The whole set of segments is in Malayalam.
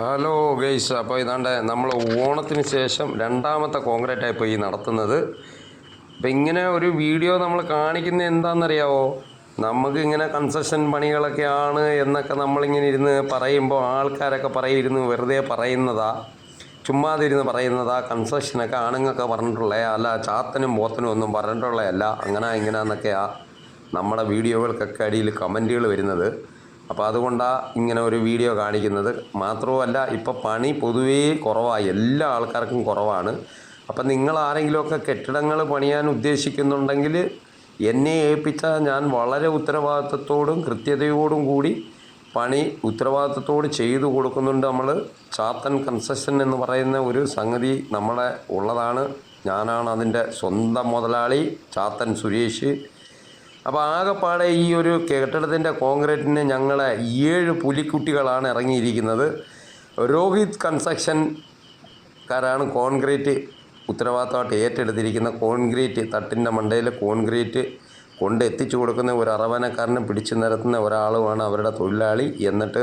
ഹലോ ഗെയ്സ് അപ്പോൾ ഇതാണ്ട് നമ്മൾ ഓണത്തിന് ശേഷം രണ്ടാമത്തെ കോൺക്രീറ്റ് ആയിപ്പോൾ ഈ നടത്തുന്നത്. അപ്പം ഇങ്ങനെ ഒരു വീഡിയോ നമ്മൾ കാണിക്കുന്നത് എന്താണെന്നറിയാവോ? നമുക്ക് ഇങ്ങനെ കൺസ്ട്രക്ഷൻ പണികളൊക്കെയാണ് എന്നൊക്കെ നമ്മളിങ്ങനെ ഇരുന്ന് പറയുമ്പോൾ ആൾക്കാരൊക്കെ പറയുന്നു വെറുതെ പറയുന്നതാ ചുമ്മാതിരുന്ന് പറയുന്നതാ കൺസ്ട്രക്ഷനൊക്കെ ആണുങ്ങൾക്ക് പറഞ്ഞിട്ടുള്ളേ അല്ല ചാത്തനും പോത്തനും ഒന്നും പറഞ്ഞിട്ടുള്ളതല്ല അങ്ങനെ ഇങ്ങനെ എന്നൊക്കെയാണ് നമ്മുടെ വീഡിയോകൾക്കൊക്കെ അടിയിൽ കമന്റുകൾ വരുന്നത്. അപ്പോൾ അതുകൊണ്ടാണ് ഇങ്ങനെ ഒരു വീഡിയോ കാണിക്കുന്നത്. മാത്രവുമല്ല ഇപ്പോൾ പണി പൊതുവേ കുറവായി. എല്ലാ ആൾക്കാർക്കും കുറവാണ്. അപ്പം നിങ്ങൾ ആരെങ്കിലുമൊക്കെ കെട്ടിടങ്ങൾ പണിയാൻ ഉദ്ദേശിക്കുന്നുണ്ടെങ്കിൽ എന്നെ ഏൽപ്പിച്ചാൽ ഞാൻ വളരെ ഉത്തരവാദിത്തത്തോടും കൃത്യതയോടും കൂടി പണി ഉത്തരവാദിത്തത്തോട് ചെയ്തു കൊടുക്കുന്നുണ്ട് നമ്മൾ ചാത്തൻ കൺസെഷൻ എന്ന് പറയുന്ന ഒരു സംഗതി നമ്മളെ ഉള്ളതാണ്. ഞാനാണ് അതിന്റെ സ്വന്തം മുതലാളി ചാത്തൻ സുരേഷ്. അപ്പോൾ ആകെപ്പാടെ ഈ ഒരു കെട്ടിടത്തിന്റെ കോൺക്രീറ്റിന് ഞങ്ങൾ ഏഴ് പുലിക്കുട്ടികളാണ് ഇറങ്ങിയിരിക്കുന്നത്. രോഹിത് കൺസ്ട്രക്ഷൻകാരാണ് കോൺക്രീറ്റ് ഉത്തരവാദിത്തമായിട്ട് ഏറ്റെടുത്തിരിക്കുന്ന. കോൺക്രീറ്റ് തട്ടിന്റെ മണ്ടയിൽ കോൺക്രീറ്റ് കൊണ്ട് എത്തിച്ചു കൊടുക്കുന്ന ഒരു അറവനക്കാരനെ പിടിച്ചു നിരത്തുന്ന ഒരാളുമാണ് അവരുടെ തൊഴിലാളി. എന്നിട്ട്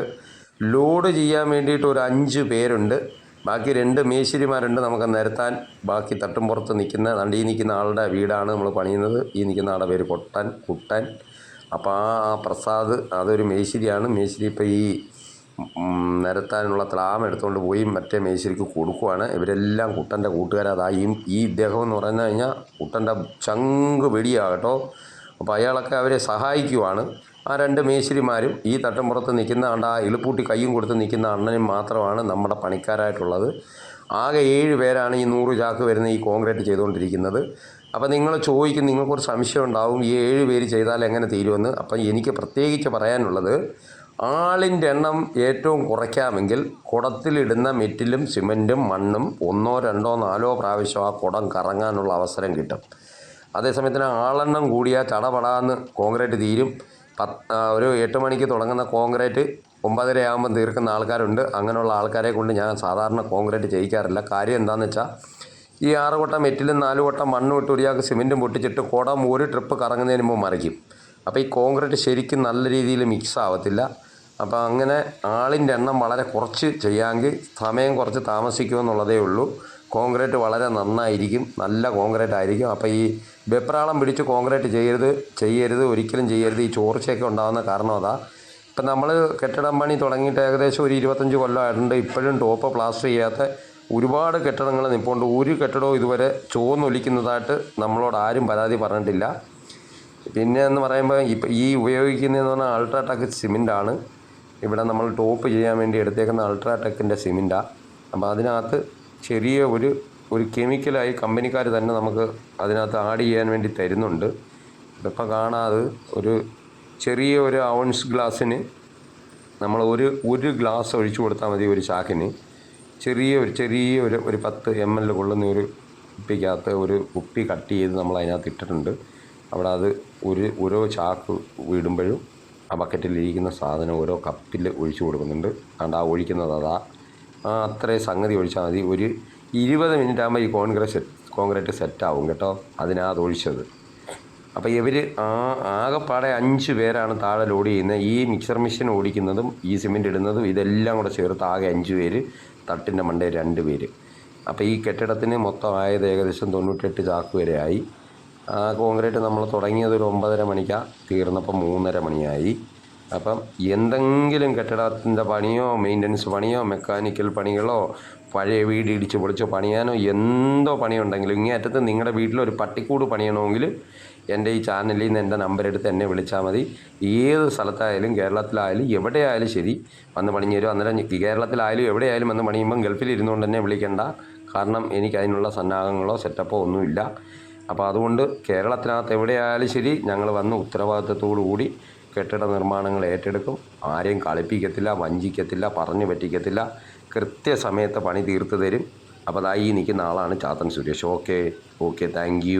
ലോഡ് ചെയ്യാൻ വേണ്ടിയിട്ട് ഒരു അഞ്ച് പേരുണ്ട്. ബാക്കി രണ്ട് മേശിരിമാരുണ്ട് നമുക്ക് നിരത്താൻ ബാക്കി തട്ടും പുറത്ത് നിൽക്കുന്ന നണ്ടി നിൽക്കുന്ന ആളുടെ വീടാണ് നമ്മൾ പണിയുന്നത്. ഈ നിൽക്കുന്ന ആളുടെ പേര് കൊട്ടൻ കുട്ടൻ. അപ്പോൾ ആ പ്രസാദ് അതൊരു മേശിരിയാണ് മേശിരി ഇപ്പോൾ ഈ നിരത്താനുള്ള ത്ലാം എടുത്തുകൊണ്ട് പോയി മറ്റേ മേശിരിക്ക് കൊടുക്കുവാണ്. ഇവരെല്ലാം കുട്ടന്റെ കൂട്ടുകാരതാ ഈ ഈ ഇദ്ദേഹം എന്ന് പറഞ്ഞു കഴിഞ്ഞാൽ കുട്ടന്റെ ചങ്ക് വെടിയാകട്ടോ അപ്പോൾ അയാളൊക്കെ അവരെ സഹായിക്കുവാണ്. ആ രണ്ട് മേശിരിമാരും ഈ തട്ടമ്പുറത്ത് നിൽക്കുന്ന ആണ്ട് ആ എളുപ്പൂട്ടി കയ്യും കൊടുത്ത് നിൽക്കുന്ന അണ്ണനും മാത്രമാണ് നമ്മുടെ പണിക്കാരായിട്ടുള്ളത്. ആകെ ഏഴ് പേരാണ് ഈ നൂറ് ചാക്ക് വരുന്ന ഈ കോൺക്രീറ്റ് ചെയ്തുകൊണ്ടിരിക്കുന്നത്. അപ്പോൾ നിങ്ങൾ ചോദിക്കും നിങ്ങൾക്കൊരു സംശയം ഉണ്ടാവും ഈ ഏഴ് പേര് ചെയ്താൽ എങ്ങനെ തീരുമെന്ന്. അപ്പം എനിക്ക് പ്രത്യേകിച്ച് പറയാനുള്ളത് ആളിന്റെ എണ്ണം ഏറ്റവും കുറയ്ക്കാമെങ്കിൽ കുടത്തിലിടുന്ന മെറ്റിലും സിമന്റും മണ്ണും ഒന്നോ രണ്ടോ നാലോ പ്രാവശ്യം ആ കുടം കറങ്ങാനുള്ള അവസരം കിട്ടും. അതേസമയത്തിന് ആളെണ്ണം കൂടിയാൽ ചടപടാന്ന് കോൺക്രീറ്റ് തീരും. പത്ത് ഒരു എട്ട് മണിക്ക് തുടങ്ങുന്ന കോൺക്രീറ്റ് ഒമ്പതര ആകുമ്പോൾ തീർക്കുന്ന ആൾക്കാരുണ്ട്. അങ്ങനെയുള്ള ആൾക്കാരെ കൊണ്ട് ഞാൻ സാധാരണ കോൺക്രീറ്റ് ചെയ്യിക്കാറില്ല. കാര്യം എന്താണെന്ന് വെച്ചാൽ ഈ ആറ് കൊട്ടം മെറ്റിലും നാല് കൊട്ടം മണ്ണും ഇട്ട് ഒരിയാൾക്ക് സിമെന്റും പൊട്ടിച്ചിട്ട് കുടം ഒരു ട്രിപ്പ് കറങ്ങുന്നതിന് മുമ്പ് മറിക്കും. അപ്പോൾ ഈ കോൺക്രീറ്റ് ശരിക്കും നല്ല രീതിയിൽ മിക്സ് ആവത്തില്ല. അപ്പോൾ അങ്ങനെ ആളിന്റെ എണ്ണം വളരെ കുറച്ച് ചെയ്യാമെങ്കിൽ സമയം കുറച്ച് താമസിക്കുമെന്നുള്ളതേ ഉള്ളൂ. കോൺക്രീറ്റ് വളരെ നന്നായിരിക്കും. നല്ല കോൺക്രീറ്റ് ആയിരിക്കും. അപ്പോൾ ഈ വെപ്രാളം പിടിച്ച് കോൺക്രീറ്റ് ചെയ്യരുത് ചെയ്യരുത് ഒരിക്കലും ചെയ്യരുത്. ഈ ചോർച്ചയൊക്കെ ഉണ്ടാകുന്ന കാരണം അതാ. ഇപ്പം നമ്മൾ കെട്ടിടം പണി തുടങ്ങിയിട്ട് ഏകദേശം ഒരു ഇരുപത്തഞ്ച് കൊല്ലമായിട്ടുണ്ട് ഇപ്പോഴും ടോപ്പ് പ്ലാസ്റ്റർ ചെയ്യാത്ത ഒരുപാട് കെട്ടിടങ്ങൾ നിൽപ്പുണ്ട് ഒരു കെട്ടിടവും ഇതുവരെ ചുവന്നൊലിക്കുന്നതായിട്ട് നമ്മളോട് ആരും പരാതി പറഞ്ഞിട്ടില്ല. പിന്നെ എന്ന് പറയുമ്പോൾ ഇപ്പം ഈ ഉപയോഗിക്കുന്നതെന്ന് പറഞ്ഞാൽ അൾട്രാടെക് സിമെന്റാണ് ഇവിടെ നമ്മൾ ടോപ്പ് ചെയ്യാൻ വേണ്ടി എടുത്തേക്കുന്ന അൾട്രാടെക്കിന്റെ സിമെന്റാണ് അപ്പോൾ അതിനകത്ത് ചെറിയ ഒരു ഒരു കെമിക്കലായി കമ്പനിക്കാർ തന്നെ നമുക്ക് അതിനകത്ത് ആഡ് ചെയ്യാൻ വേണ്ടി തരുന്നുണ്ട്. ഇതിപ്പോൾ കാണാതെ ഒരു ചെറിയ ഒരു ഔൺസ് ഗ്ലാസ്സിന് നമ്മൾ ഒരു ഒരു ഗ്ലാസ് ഒഴിച്ചു കൊടുത്താൽ മതി ഒരു ചാക്കിന്. ചെറിയ ഒരു ചെറിയ ഒരു ഒരു പത്ത് എം എൽ കൊള്ളുന്ന ഒരു കുപ്പിക്കകത്ത് ഒരു കുപ്പി കട്ട് ചെയ്ത് നമ്മൾ അതിനകത്ത് ഇട്ടിട്ടുണ്ട്. അവിടെ അത് ഒരു ഓരോ ചാക്ക് വീടുമ്പോഴും ആ ബക്കറ്റിലിരിക്കുന്ന സാധനം ഓരോ കപ്പിൽ ഒഴിച്ചു കൊടുക്കുന്നുണ്ട്. അതുകൊണ്ട് ആ ഒഴിക്കുന്നത് അതാ. അത്രയും സംഗതി ഒഴിച്ചാൽ മതി. ഒരു ഇരുപത് മിനിറ്റ് ആകുമ്പോൾ ഈ സെറ്റ് കോൺക്രീറ്റ് സെറ്റാവും കേട്ടോ. അതിനാ അതൊഴിച്ചത് അപ്പോൾ ഇവർ ആ ആകെപ്പാടെ അഞ്ച് പേരാണ് താഴെ ലോഡ് ചെയ്യുന്നത്. ഈ മിക്സർ മെഷീൻ ഓടിക്കുന്നതും ഈ സിമെന്റ് ഇടുന്നതും ഇതെല്ലാം കൂടെ ചേർത്ത് ആകെ അഞ്ച് പേര് തട്ടിന്റെ മണ്ടേ രണ്ട് പേര്. അപ്പോൾ ഈ കെട്ടിടത്തിന് മൊത്തം ആയത് ഏകദേശം തൊണ്ണൂറ്റെട്ട് ചാക്ക് വരെ ആയി. ആ കോൺക്രീറ്റ് നമ്മൾ തുടങ്ങിയത് ഒരു ഒമ്പതര മണിക്കാണ് തീർന്നപ്പോൾ മൂന്നര മണിയായി. അപ്പം എന്തെങ്കിലും കെട്ടിടത്തിന്റെ പണിയോ മെയിന്റനൻസ് പണിയോ മെക്കാനിക്കൽ പണികളോ പഴയ വീട് ഇടിച്ച് പൊളിച്ചോ പണിയാനോ എന്തോ പണിയുണ്ടെങ്കിലും ഇങ്ങേ അറ്റത്ത് നിങ്ങളുടെ വീട്ടിലൊരു പട്ടിക്കൂട് പണിയണമെങ്കിൽ എന്റെ ഈ ചാനലിൽ നിന്ന് എന്റെ നമ്പർ എടുത്ത് എന്നെ വിളിച്ചാൽ മതി. ഏത് സ്ഥലത്തായാലും കേരളത്തിലായാലും എവിടെയായാലും ശരി വന്ന് പണിഞ്ഞു തരും അന്നേരം കേരളത്തിലായാലും എവിടെയായാലും വന്ന് പണിയുമ്പം ഗൾഫിൽ ഇരുന്നുകൊണ്ട് തന്നെ വിളിക്കേണ്ട. കാരണം എനിക്ക് അതിനുള്ള സന്നാഹങ്ങളോ സെറ്റപ്പോ ഒന്നുമില്ല. അപ്പോൾ അതുകൊണ്ട് കേരളത്തിനകത്ത് എവിടെയായാലും ശരി ഞങ്ങൾ വന്ന് ഉത്തരവാദിത്തത്തോടു കൂടി കെട്ടിട നിർമ്മാണങ്ങൾ ഏറ്റെടുക്കും. ആരെയും കളിപ്പിക്കത്തില്ല വഞ്ചിക്കത്തില്ല പറഞ്ഞു പറ്റിക്കത്തില്ല. കൃത്യസമയത്ത് പണി തീർത്ത് തരും. അപ്പോൾ അതായി നിൽക്കുന്ന ആളാണ് Chathan Suresh. Okay okay thank